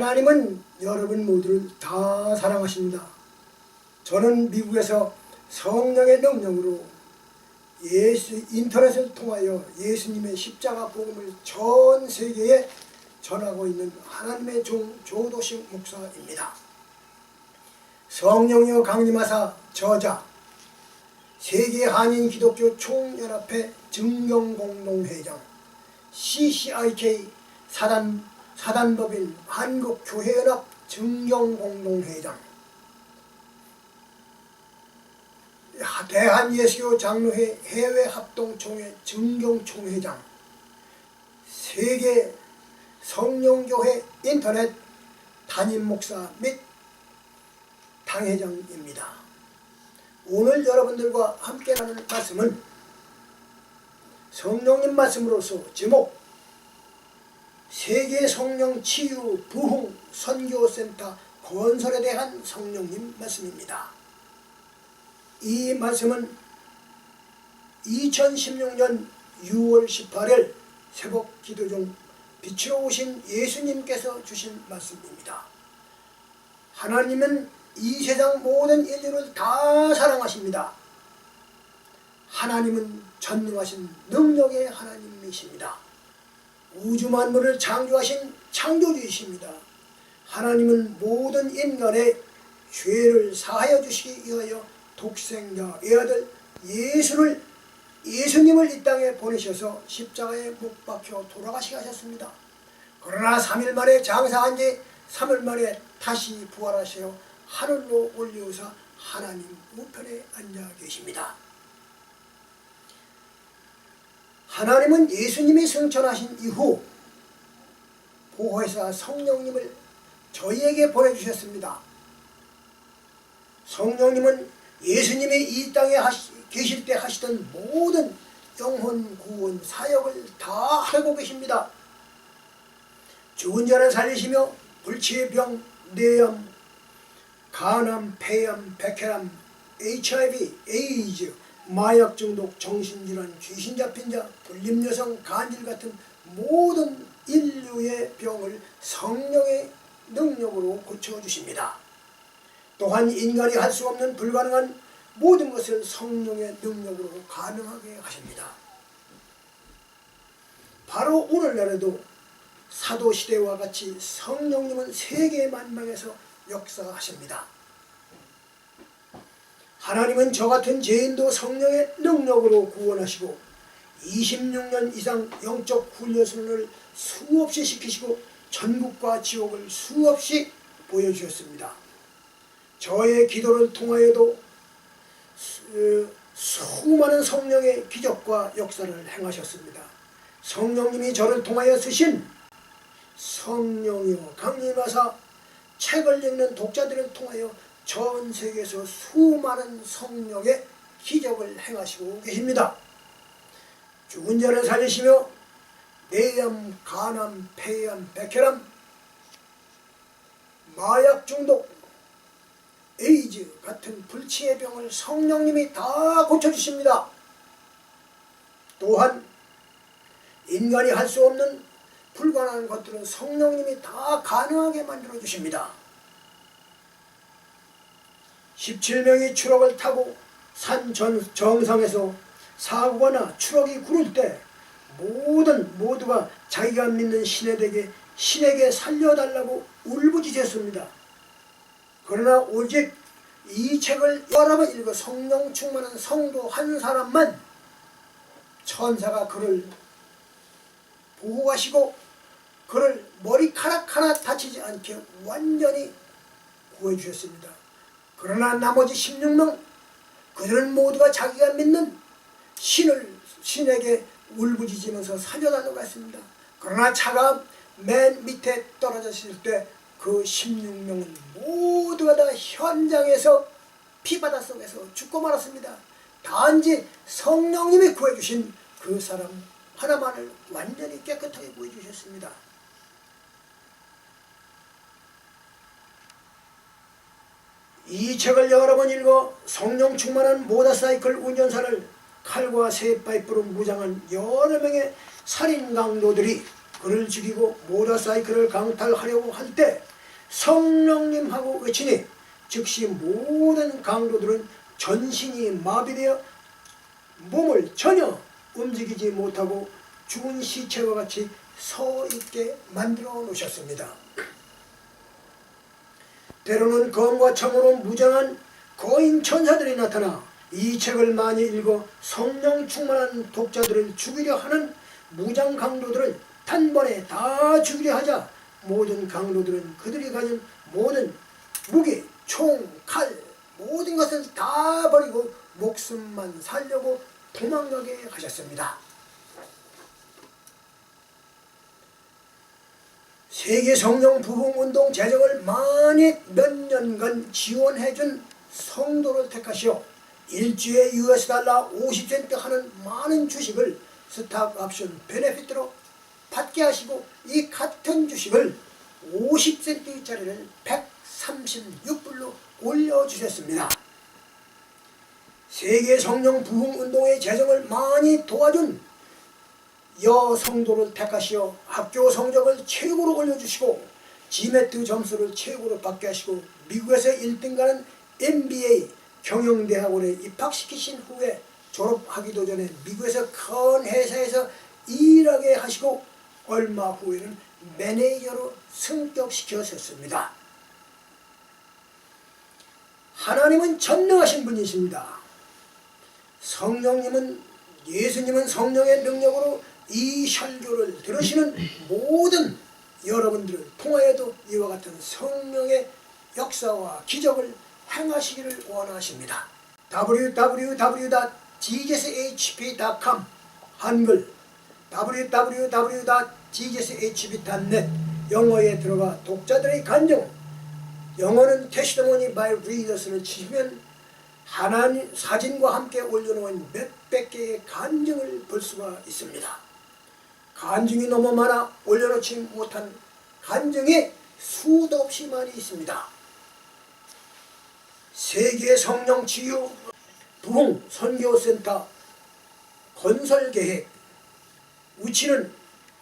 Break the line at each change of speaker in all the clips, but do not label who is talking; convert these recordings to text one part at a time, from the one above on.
하나님은 여러분 모두를 다 사랑하십니다. 저는 미국에서 성령의 능력으로 예수 인터넷을 통하여 예수님의 십자가 복음을 전 세계에 전하고 있는 하나님의 종 조도식 목사입니다. 성령이여 강림하사 저자 세계 한인 기독교 총연합회 증경공동회장 CCIK 사단 사단법인 한국교회연합 증경공동회장 대한예수교 장로회 해외 합동총회 증경총회장 세계 성령교회 인터넷 담임 목사 및 당회장입니다. 오늘 여러분들과 함께 하는 말씀은 성령님 말씀으로서 제목 세계 성령 치유 부흥 선교센터 건설에 대한 성령님 말씀입니다. 이 말씀은 2016년 6월 18일 새벽 기도 중 빛으로 오신 예수님께서 주신 말씀입니다. 하나님은 이 세상 모든 인류를 다 사랑하십니다. 하나님은 전능하신 능력의 하나님이십니다. 우주 만물을 창조하신 창조주이십니다. 하나님은 모든 인간의 죄를 사하여 주시기 위하여 독생자 외아들 예수를 예수님을 이 땅에 보내셔서 십자가에 못 박혀 돌아가시게 하셨습니다. 그러나 3일 만에 장사한 지 3일 만에 다시 부활하셔 하늘로 올리우사 하나님 우편에 앉아 계십니다. 하나님은 예수님이 승천하신 이후 보호사 성령님을 저희에게 보내주셨습니다. 성령님은 예수님이 이 땅에 하시, 계실 때 하시던 모든 영혼 구원 사역을 다 하고 계십니다. 죽은 자를 살리시며 불치의 병, 뇌염, 간암, 폐암, 백혈암, HIV, 에이즈, 마약 중독, 정신질환, 귀신 잡힌 자, 불림 여성, 간질 같은 모든 인류의 병을 성령의 능력으로 고쳐주십니다. 또한 인간이 할 수 없는 불가능한 모든 것을 성령의 능력으로 가능하게 하십니다. 바로 오늘날에도 사도시대와 같이 성령님은 세계 만방에서 역사하십니다. 하나님은 저 같은 죄인도 성령의 능력으로 구원하시고 26년 이상 영적 훈련을 수없이 시키시고 전국과 지옥을 수없이 보여주셨습니다. 저의 기도를 통하여도 수, 수많은 성령의 기적과 역사를 행하셨습니다. 성령님이 저를 통하여 쓰신 성령이여 강림하사 책을 읽는 독자들을 통하여 전 세계에서 수많은 성령의 기적을 행하시고 계십니다. 죽은 자를 살리시며 뇌암, 간암, 폐암, 백혈암, 마약 중독, 에이즈 같은 불치의 병을 성령님이 다 고쳐주십니다. 또한 인간이 할 수 없는 불가능한 것들은 성령님이 다 가능하게 만들어 주십니다. 17명이 추락을 타고 산 전, 정상에서 사고나 추락이 구를 때 모든 모두가 자기가 믿는 신에게 신에게 살려달라고 울부짖었습니다. 그러나 오직 이 책을 여러 번 읽어 성령 충만한 성도 한 사람만 천사가 그를 보호하시고 그를 머리카락 하나 다치지 않게 완전히 구해주셨습니다. 그러나 나머지 16명 그들은 모두가 자기가 믿는 신을 신에게 울부짖으면서 살려달라고 했습니다. 그러나 차가 맨 밑에 떨어졌을 때 그 16명은 모두가 다 현장에서 피바다 속에서 죽고 말았습니다. 단지 성령님이 구해주신 그 사람 하나만을 완전히 깨끗하게 구해주셨습니다. 이 책을 여러 번 읽어 성령 충만한 모터사이클 운전사를 칼과 새 파이프로 무장한 여러 명의 살인 강도들이 그를 죽이고 모터사이클을 강탈하려고 할 때 성령님하고 외치니 즉시 모든 강도들은 전신이 마비되어 몸을 전혀 움직이지 못하고 죽은 시체와 같이 서 있게 만들어 놓으셨습니다. 때로는 검과 청으로 무장한 거인 천사들이 나타나 이 책을 많이 읽어 성령 충만한 독자들을 죽이려 하는 무장 강도들을 단번에 다 죽이려 하자 모든 강도들은 그들이 가진 모든 무기, 총, 칼 모든 것을 다 버리고 목숨만 살려고 도망가게 하셨습니다. 세계 성령 부흥 운동 재정을 많이 몇 년간 지원해준 성도를 택하시어 일주에 US 달러 50센트 하는 많은 주식을 스탁 옵션 베네피트로 받게 하시고 이 같은 주식을 50센트짜리를 136불로 올려주셨습니다. 세계 성령 부흥 운동의 재정을 많이 도와준 여성도를 택하시어 학교 성적을 최고로 올려주시고 지메트 점수를 최고로 받게 하시고 미국에서 1등가는 MBA 경영대학원에 입학시키신 후에 졸업하기도 전에 미국에서 큰 회사에서 일하게 하시고 얼마 후에는 매니저로 승격시켜셨습니다. 하나님은 전능하신 분이십니다. 성령님은 예수님은 성령의 능력으로 이 설교를 들으시는 모든 여러분들을 통하여도 이와 같은 성령의 역사와 기적을 행하시기를 원하십니다. www.gshp.com 한글 www.gshp.net 영어에 들어가 독자들의 간증 영어는 테스트모니 바이 리더스를 치시면 하나님 사진과 함께 올려놓은 몇 백 개의 간증을 볼 수가 있습니다. 간증이 너무 많아 올려놓지 못한 간증이 수도 없이 많이 있습니다. 세계 성령 치유 부흥 선교센터 건설 계획 위치는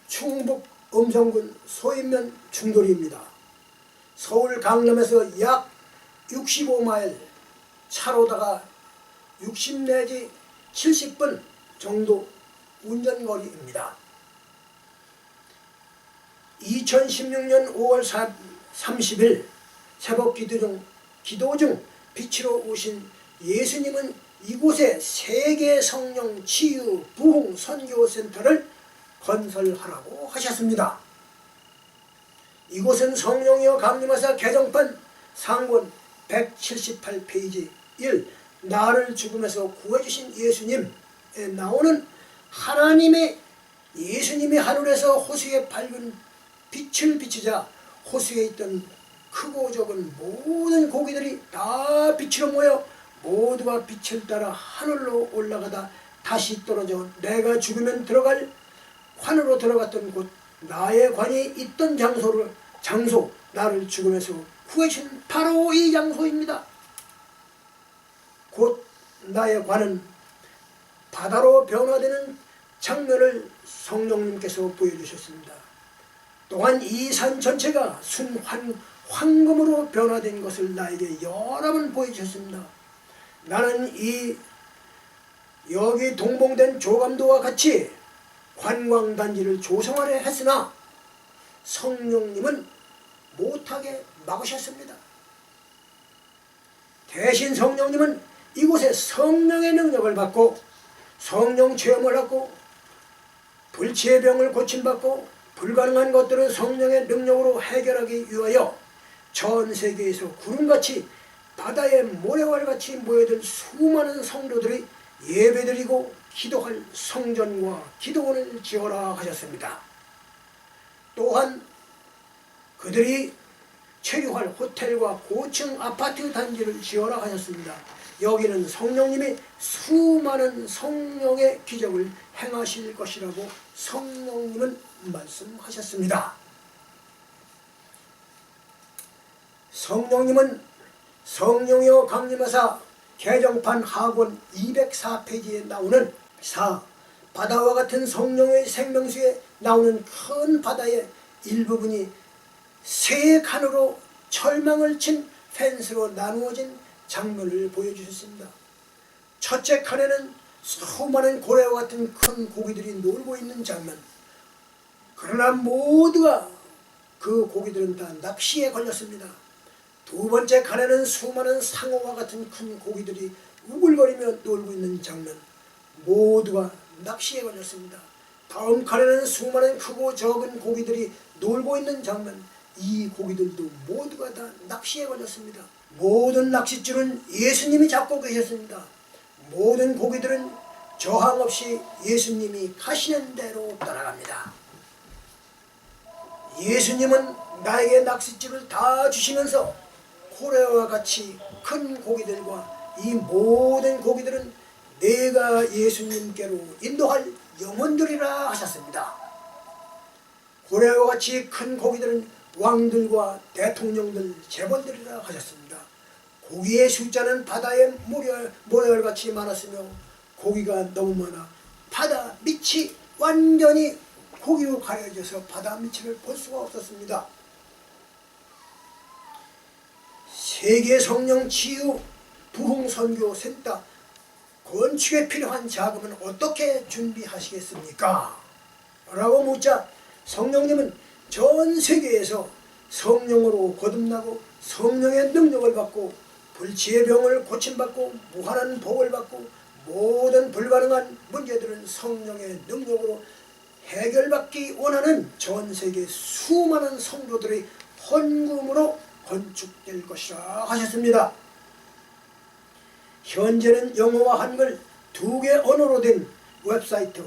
충북 음성군 소인면 충돌입니다. 서울 강남에서 약 65마일 차로다가 60 내지 70분 정도 운전거리입니다. 2016년 5월 30일 새벽 기도 중, 기도 중 빛으로 오신 예수님은 이곳에 세계 성령 치유 부흥 선교센터를 건설하라고 하셨습니다. 이곳은 성령이여 강림하사 개정판 상권 178페이지 1 나를 죽음에서 구해주신 예수님에 나오는 하나님의 예수님이 하늘에서 호수에 밝은 빛을 비추자 호수에 있던 크고 적은 모든 고기들이 다 빛으로 모여 모두가 빛을 따라 하늘로 올라가다 다시 떨어져 내가 죽으면 들어갈 관으로 들어갔던 곳 나의 관이 있던 장소를 장소 나를 죽음에서 구해준 바로 이 장소입니다. 곧 나의 관은 바다로 변화되는 장면을 성령님께서 보여주셨습니다. 또한 이 산 전체가 순환 황금으로 변화된 것을 나에게 여러 번 보여주셨습니다. 나는 이 여기 동봉된 조감도와 같이 관광단지를 조성하려 했으나 성령님은 못하게 막으셨습니다. 대신 성령님은 이곳에 성령의 능력을 받고 성령 체험을 하고 불치의 병을 고침받고 불가능한 것들을 성령의 능력으로 해결하기 위하여 전 세계에서 구름같이 바다의 모래알같이 모여든 수많은 성도들이 예배드리고 기도할 성전과 기도원을 지어라 하셨습니다. 또한 그들이 체류할 호텔과 고층 아파트 단지를 지어라 하셨습니다. 여기는 성령님이 수많은 성령의 기적을 행하실 것이라고 성령님은 말씀하셨습니다. 성령님은 성령여 강림하사 개정판 하권 204페이지에 나오는 사 바다와 같은 성령의 생명수에 나오는 큰 바다의 일부분이 세 칸으로 철망을 친 펜스로 나누어진 장면을 보여주셨습니다. 첫째 칸에는 수많은 고래와 같은 큰 고기들이 놀고 있는 장면. 그러나 모두가 그 고기들은 다 낚시에 걸렸습니다. 두 번째 칸에는 수많은 상어와 같은 큰 고기들이 우글거리며 놀고 있는 장면. 모두가 낚시에 걸렸습니다. 다음 칸에는 수많은 크고 적은 고기들이 놀고 있는 장면. 이 고기들도 모두가 다 낚시에 걸렸습니다. 모든 낚싯줄은 예수님이 잡고 계셨습니다. 모든 고기들은 저항 없이 예수님이 가시는 대로 따라갑니다. 예수님은 나에게 낚싯줄을 다 주시면서 고래와 같이 큰 고기들과 이 모든 고기들은 내가 예수님께로 인도할 영혼들이라 하셨습니다. 고래와 같이 큰 고기들은 왕들과 대통령들, 재벌들이라 하셨습니다. 고기의 숫자는 바다의 모래알, 모래알같이 많았으며 고기가 너무 많아 바다 밑이 완전히 고기로 가려져서 바다 밑을 볼 수가 없었습니다. 세계 성령 치유 부흥 선교 센터 건축에 필요한 자금은 어떻게 준비하시겠습니까? 라고 묻자 성령님은 전 세계에서 성령으로 거듭나고 성령의 능력을 받고 불치의 병을 고침받고 무한한 복을 받고 모든 불가능한 문제들은 성령의 능력으로 해결받기 원하는 전 세계 수많은 성도들의 헌금으로 건축될 것이라 하셨습니다. 현재는 영어와 한글 두 개 언어로 된 웹사이트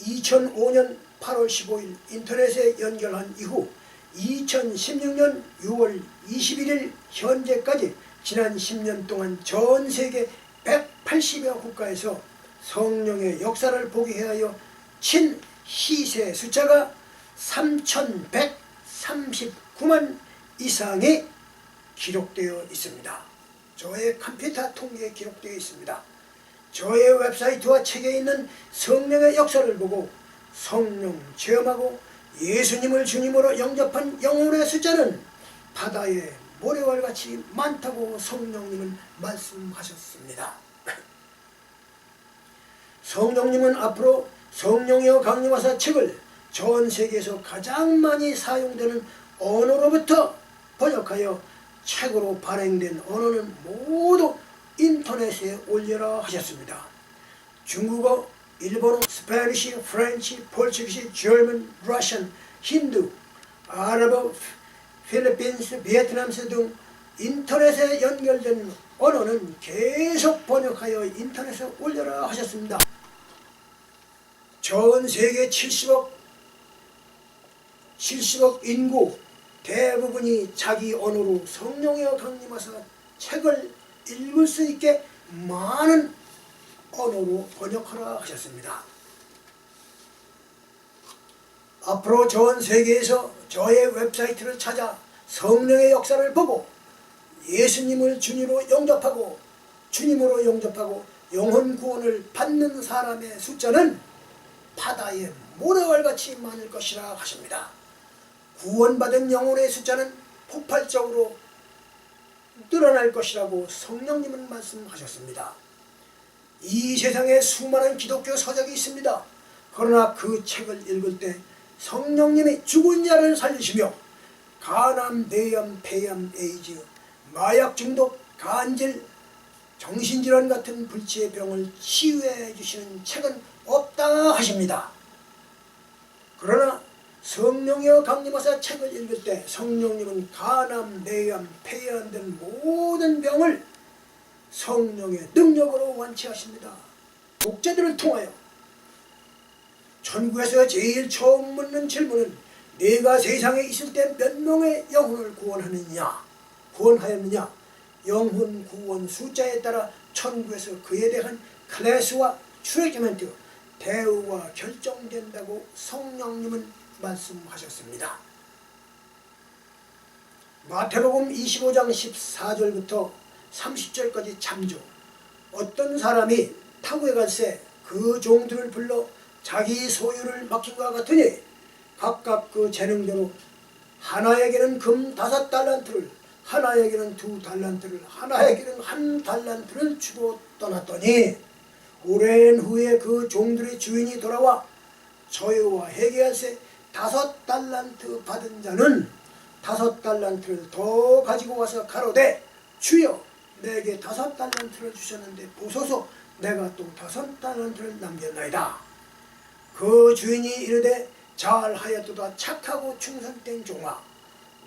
2005년 8월 15일 인터넷에 연결한 이후 2016년 6월 21일 현재까지 지난 10년 동안 전 세계 180여 국가에서 성령의 역사를 보게 하여 친 희세 숫자가 3,139만 이상이 기록되어 있습니다. 저의 컴퓨터 통계에 기록되어 있습니다. 저의 웹사이트와 책에 있는 성령의 역사를 보고 성령 체험하고 예수님을 주님으로 영접한 영혼의 숫자는 바다의 모래와 같이 많다고 성령님은 말씀하셨습니다. 성령님은 앞으로 성령이여 강림하사 책을 전 세계에서 가장 많이 사용되는 언어로부터 번역하여 책으로 발행된 언어는 모두 인터넷에 올려라 하셨습니다. 중국어, 일본어, 스페니시, 프렌치, 포르투기시, 저먼, 러시안, 힌두, 아랍어, 필리핀스, 베트남스 등 인터넷에 연결된 언어는 계속 번역하여 인터넷에 올려라 하셨습니다. 전 세계 70억 70억 인구 대부분이 자기 언어로 성령의 강림하사 책을 읽을 수 있게 많은 언어로 번역하라 하셨습니다. 앞으로 전 세계에서 저의 웹사이트를 찾아 성령의 역사를 보고 예수님을 주님으로 영접하고 주님으로 영접하고 영혼 구원을 받는 사람의 숫자는 바다의 모래알같이 많을 것이라 하십니다. 구원받은 영혼의 숫자는 폭발적으로 늘어날 것이라고 성령님은 말씀하셨습니다. 이 세상에 수많은 기독교 서적이 있습니다. 그러나 그 책을 읽을 때 성령님이 죽은 자를 살리시며 간암, 뇌암, 폐암, 에이즈, 마약 중독, 간질, 정신질환 같은 불치의 병을 치유해 주시는 책은 없다 하십니다. 그러나 성령이여 강림하사 책을 읽을 때 성령님은 간암, 뇌암, 폐암 등 모든 병을 성령의 능력으로 완치하십니다. 독자들을 통하여 천국에서 제일 처음 묻는 질문은 내가 세상에 있을 때 몇 명의 영혼을 구원하느냐 구원하였느냐? 영혼 구원 숫자에 따라 천국에서 그에 대한 클래스와 트리트먼트 대우가 결정된다고 성령님은 말씀하셨습니다. 마태복음 25장 14절부터 30절까지 참조. 어떤 사람이 타국에 갈새 그 종들을 불러 자기 소유를 맡긴 것 같으니 각각 그 재능대로 하나에게는 금 다섯 달란트를 하나에게는 두 달란트를 하나에게는 한 달란트를 주고 떠났더니 오랜 후에 그 종들의 주인이 돌아와 저희와 회개하세 다섯 달란트 받은 자는 다섯 달란트를 더 가지고 와서 가로되 주여 내게 다섯 달란트를 주셨는데 보소서. 내가 또 다섯 달란트를 남겼나이다 그 주인이 이르되 잘하였도다. 착하고 충성된 종아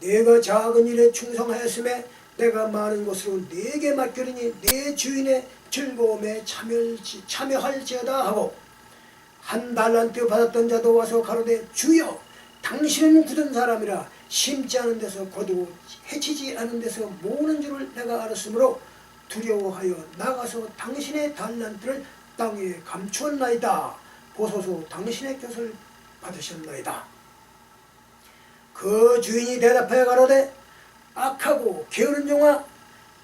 내가 작은 일에 충성하였음에 내가 많은 것으로 네게 맡기리니 네 주인의 즐거움에 참여할지, 참여할지어다 하고 한 달란트 받았던 자도 와서 가로되 주여 당신은 굳은 사람이라 심지 않은 데서 거두고 해치지 않은 데서 모으는 줄을 내가 알았으므로 두려워하여 나가서 당신의 달란트를 땅에 감추었나이다 보소서 당신의 곁을 받으셨나이다. 그 주인이 대답하여 가로되 악하고 게으른 종아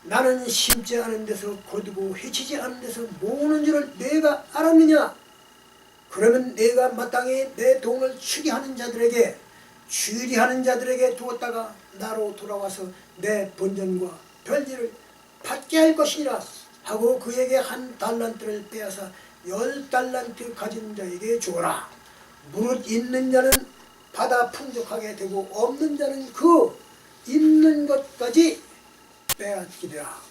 나는 심지 않은 데서 거두고 해치지 않은 데서 모으는 줄을 내가 알았느냐? 그러면 내가 마땅히 내 돈을 추기하는 자들에게 주리하는 자들에게 두었다가 나로 돌아와서 내 본전과 별지를 받게 할 것이니라 하고 그에게 한 달란트를 빼앗아 열 달란트 가진 자에게 주어라. 무릇 있는 자는 받아 풍족하게 되고 없는 자는 그 있는 것까지 빼앗기리라.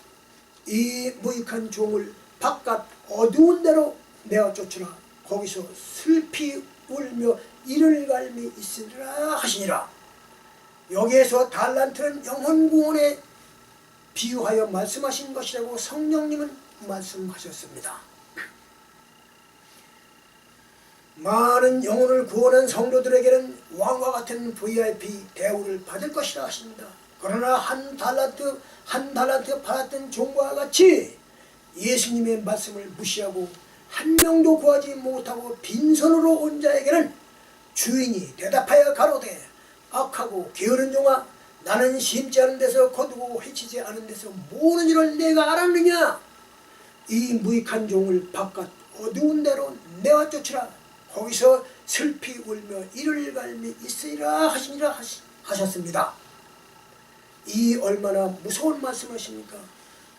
이 무익한 종을 바깥 어두운 데로 내어 쫓으라. 거기서 슬피 울며 이를 갈미 있으리라 하시니라. 여기에서 달란트는 영혼 구원에 비유하여 말씀하신 것이라고 성령님은 말씀하셨습니다. 많은 영혼을 구원한 성도들에게는 왕과 같은 VIP 대우를 받을 것이라 하십니다. 그러나 한 달란트 한 달란트 받았던 종과 같이 예수님의 말씀을 무시하고 한 명도 구하지 못하고 빈손으로 온 자에게는 주인이 대답하여 가로되 악하고 게으른 종아 나는 심지 않은 데서 거두고 해치지 않은 데서 모으는 줄을 내가 알았느냐 이 무익한 종을 바깥 어두운 데로 내어 쫓으라 거기서 슬피 울며 이를 갈미 있으리라 하시니라 하시, 하셨습니다. 이 얼마나 무서운 말씀하십니까?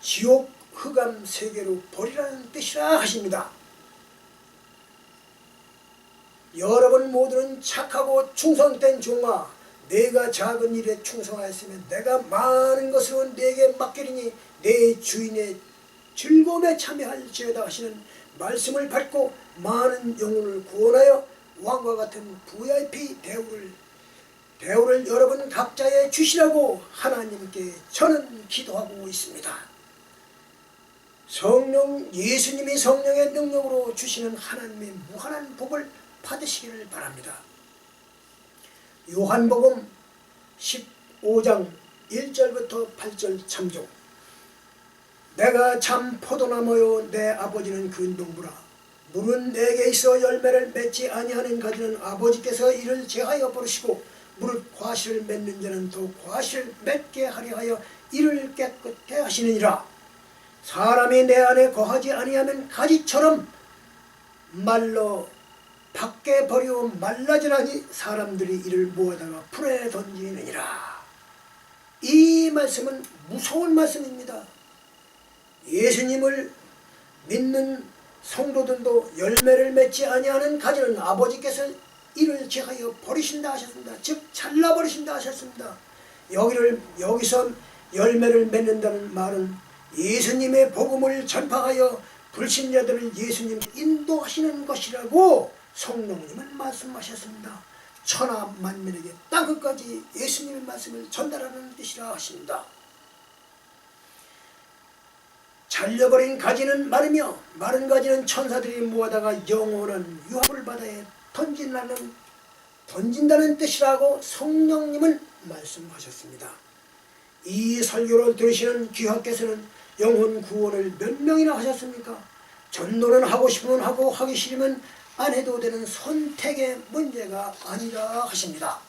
지옥 흑암 세계로 버리라는 뜻이라 하십니다. 여러분 모두는 착하고 충성된 종아 내가 작은 일에 충성하였으면 내가 많은 것으로 내게 맡기리니 내 주인의 즐거움에 참여할지어다 하시는 말씀을 받고 많은 영혼을 구원하여 왕과 같은 VIP 대우를 대우를 여러분 각자에 주시라고 하나님께 저는 기도하고 있습니다. 성령 예수님이 성령의 능력으로 주시는 하나님의 무한한 복을 받으시기를 바랍니다. 요한복음 15장 1절부터 8절 참조 내가 참 포도나무요 내 아버지는 그 농부라 물은 내게 있어 열매를 맺지 아니하는 가지는 아버지께서 이를 제하여 버리시고 무릇 과실을 맺는 자는 더 과실을 맺게 하려 하여 이를 깨끗게 하시느니라 사람이 내 안에 거하지 아니하면 가지처럼 말로 밖에 버리고 말라지라니 사람들이 이를 모아다가 풀에 던지느니라. 이 말씀은 무서운 말씀입니다. 예수님을 믿는 성도들도 열매를 맺지 아니하는 가지는 아버지께서 이를 제하여 버리신다 하셨습니다. 즉 잘라 버리신다 하셨습니다. 여기를 여기서 열매를 맺는다는 말은 예수님의 복음을 전파하여 불신자들을 예수님 인도하시는 것이라고 성령님은 말씀하셨습니다. 천하 만민에게 땅 끝까지 예수님의 말씀을 전달하는 뜻이라 하십니다. 잘려버린 가지는 마르며 마른 가지는 천사들이 모아다가 영원한 유합을 받아에 던진다는 던진다는 뜻이라고 성령님은 말씀하셨습니다. 이 설교를 들으시는 귀하께서는 영혼 구원을 몇 명이나 하셨습니까? 전도는 하고 싶으면 하고 하기 싫으면 안 해도 되는 선택의 문제가 아니라 하십니다.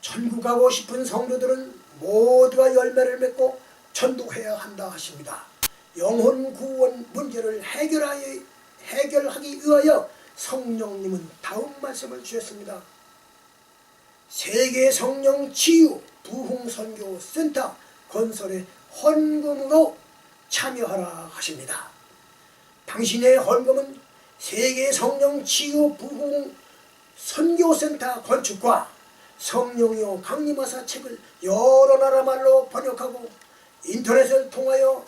천국 가고 싶은 성도들은 모두가 열매를 맺고 전도해야 한다 하십니다. 영혼 구원 문제를 해결하여, 해결하기 위하여 성령님은 다음 말씀을 주셨습니다. 세계 성령 치유 부흥선교 센터 건설에 헌금으로 참여하라 하십니다. 당신의 헌금은 세계 성령 치유 부흥 선교센터 건축과 성령이요 강림하사 책을 여러 나라 말로 번역하고 인터넷을 통하여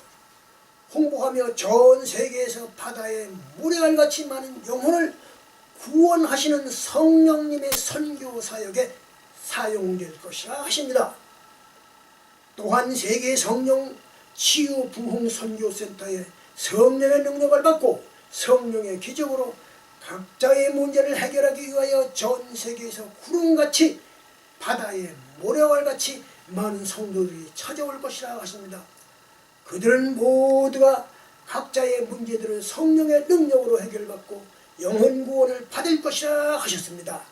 홍보하며 전 세계에서 바다에 모래알같이 많은 영혼을 구원하시는 성령님의 선교 사역에 사용될 것이라 하십니다. 또한 세계 성령 치유 부흥 선교센터에 성령의 능력을 받고 성령의 기적으로 각자의 문제를 해결하기 위하여 전 세계에서 구름같이 바다에 모래알같이 많은 성도들이 찾아올 것이라 하십니다. 그들은 모두가 각자의 문제들을 성령의 능력으로 해결받고 영혼 구원을 받을 것이라 하셨습니다.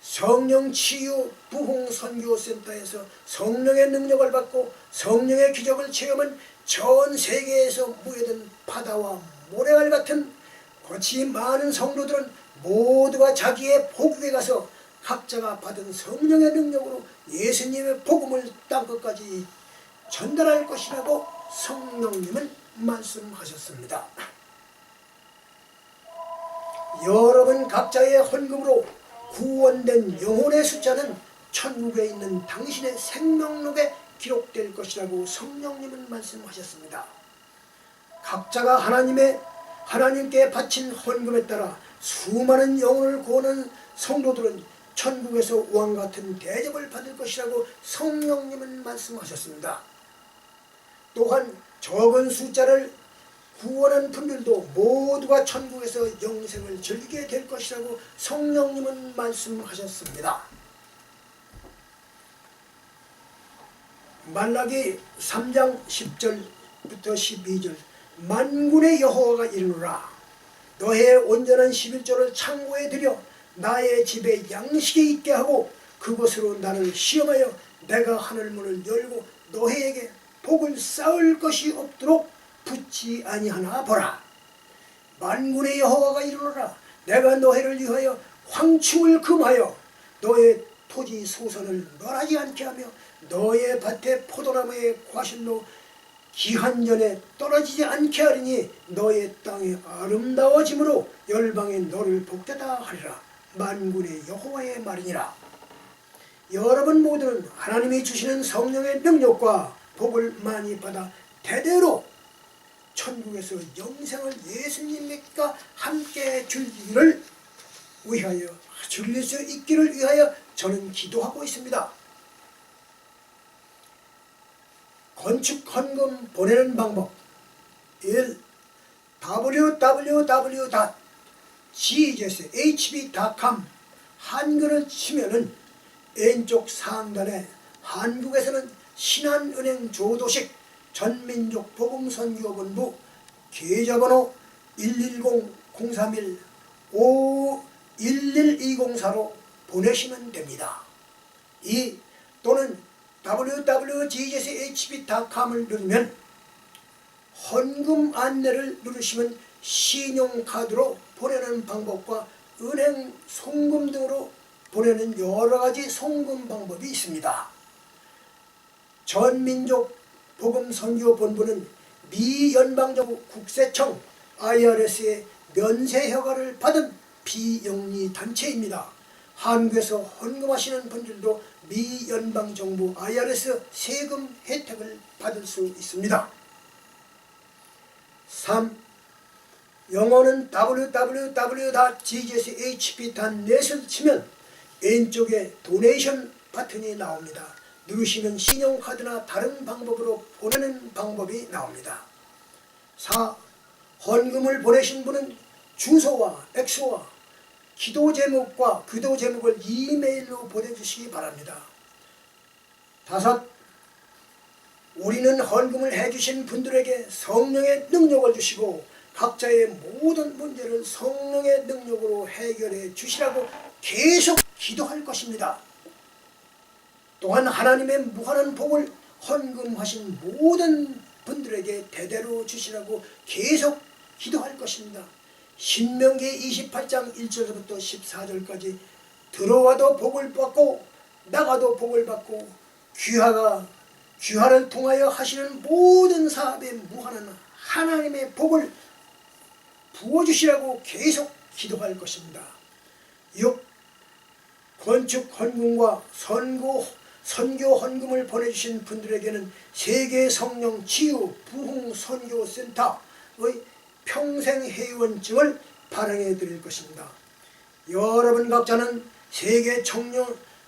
성령 치유 부흥 선교센터에서 성령의 능력을 받고 성령의 기적을 체험한 전 세계에서 무해된 바다와 모래알 같은 거치 많은 성도들은 모두가 자기의 복국에 가서 각자가 받은 성령의 능력으로 예수님의 복음을 땅 끝까지 전달할 것이라고 성령님은 말씀하셨습니다. 여러분 각자의 헌금으로 구원된 영혼의 숫자는 천국에 있는 당신의 생명록에 기록될 것이라고 성령님은 말씀하셨습니다. 각자가 하나님의 하나님께 바친 헌금에 따라 수많은 영혼을 구하는 성도들은 천국에서 왕 같은 대접을 받을 것이라고 성령님은 말씀하셨습니다. 또한 적은 숫자를 구원한 분들도 모두가 천국에서 영생을 즐기게 될 것이라고 성령님은 말씀하셨습니다. 말라기 3장 10절부터 12절 만군의 여호와가 이르노라 너의 온전한 11조를 창고에 들여 나의 집에 양식이 있게 하고 그것으로 나를 시험하여 내가 하늘문을 열고 너희에게 복을 쌓을 것이 없도록 붙지 아니하나 보라. 만군의 여호와가 이르노라. 내가 너희를 위하여 황충을 금하여 너의 토지 소선을 멸하지 않게 하며 너의 밭에 포도나무의 과실로 기한전에 떨어지지 않게 하리니 너의 땅이 아름다워짐으로 열방에 너를 복되다 하리라. 만군의 여호와의 말이니라. 여러분 모두는 하나님이 주시는 성령의 능력과 복을 많이 받아 대대로 천국에서 영생을 예수님과 함께 즐기기를 위하여 즐길 수 있기를 위하여 저는 기도하고 있습니다. 건축 헌금 보내는 방법 1. www.gshb.com 한글을 치면은 왼쪽 상단에 한국에서는 신한은행 조도식 전민족 복음선교본부 계좌번호 110-031-51120사로 보내시면 됩니다. 2. 또는 www.gshb.com을 누르면 헌금 안내를 누르시면 신용카드로 보내는 방법과 은행 송금 등으로 보내는 여러 가지 송금 방법이 있습니다. 전민족 복음 선교 본부는 미 연방정부 국세청 IRS의 면세 허가를 받은 비영리 단체입니다. 한국에서 헌금하시는 분들도 미 연방정부 IRS 세금 혜택을 받을 수 있습니다. 3. 영어는 www.gshb.net을 치면 왼쪽에 도네이션 버튼이 나옵니다. 누르시면 신용카드나 다른 방법으로 보내는 방법이 나옵니다. 4. 헌금을 보내신 분은 주소와 액수와 기도 제목과 기도 제목을 이메일로 보내주시기 바랍니다. 다섯, 우리는 헌금을 해주신 분들에게 성령의 능력을 주시고 각자의 모든 문제를 성령의 능력으로 해결해 주시라고 계속 기도할 것입니다. 또한 하나님의 무한한 복을 헌금하신 모든 분들에게 대대로 주시라고 계속 기도할 것입니다. 신명기 28장 1절부터 14절까지 들어와도 복을 받고 나가도 복을 받고 귀하가 귀하를 통하여 하시는 모든 사업에 무한한 하나님의 복을 부어주시라고 계속 기도할 것입니다. 6. 건축 헌금과 선고, 선교 헌금을 보내주신 분들에게는 세계 성령 치유 부흥 선교 센터의 평생 회원증을 발행해 드릴 것입니다. 여러분 각자는 세계 청년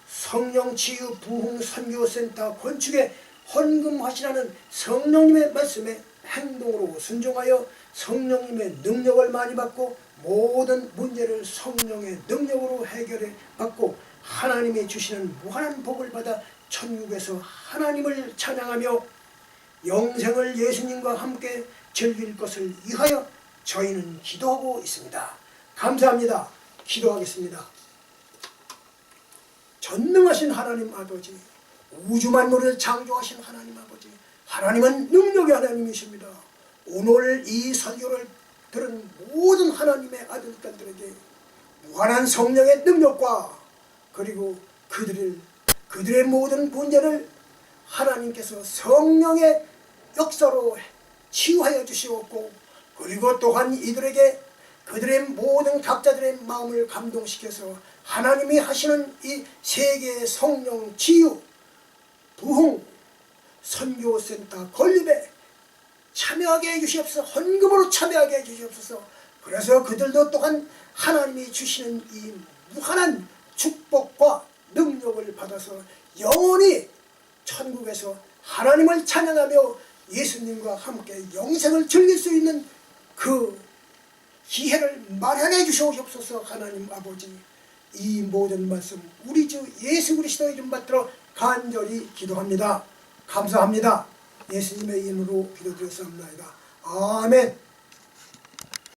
성령 치유 부흥 선교 센터 건축에 헌금하시라는 성령님의 말씀에 행동으로 순종하여 성령님의 능력을 많이 받고 모든 문제를 성령의 능력으로 해결해 받고 하나님이 주시는 무한한 복을 받아 천국에서 하나님을 찬양하며 영생을 예수님과 함께 즐길 것을 위하여 저희는 기도하고 있습니다. 감사합니다. 기도하겠습니다. 전능하신 하나님 아버지, 우주 만물을 창조하신 하나님 아버지, 하나님은 능력의 하나님이십니다. 오늘 이 설교를 들은 모든 하나님의 아들들에게 무한한 성령의 능력과 그리고 그들을 그들의 모든 문제를 하나님께서 성령의 역사로 치유하여 주시옵고 그리고 또한 이들에게 그들의 모든 각자들의 마음을 감동시켜서 하나님이 하시는 이 세계의 성령 치유 부흥 선교센터 건립에 참여하게 해주시옵소서 헌금으로 참여하게 해주시옵소서. 그래서 그들도 또한 하나님이 주시는 이 무한한 축복과 능력을 받아서 영원히 천국에서 하나님을 찬양하며 예수님과 함께 영생을 즐길 수 있는 그 기회를 마련해 주시옵소서 하나님 아버지 이 모든 말씀 우리 주 예수 그리스도 이름 받들어 간절히 기도합니다. 감사합니다. 예수님의 이름으로 기도드렸습니다. 아멘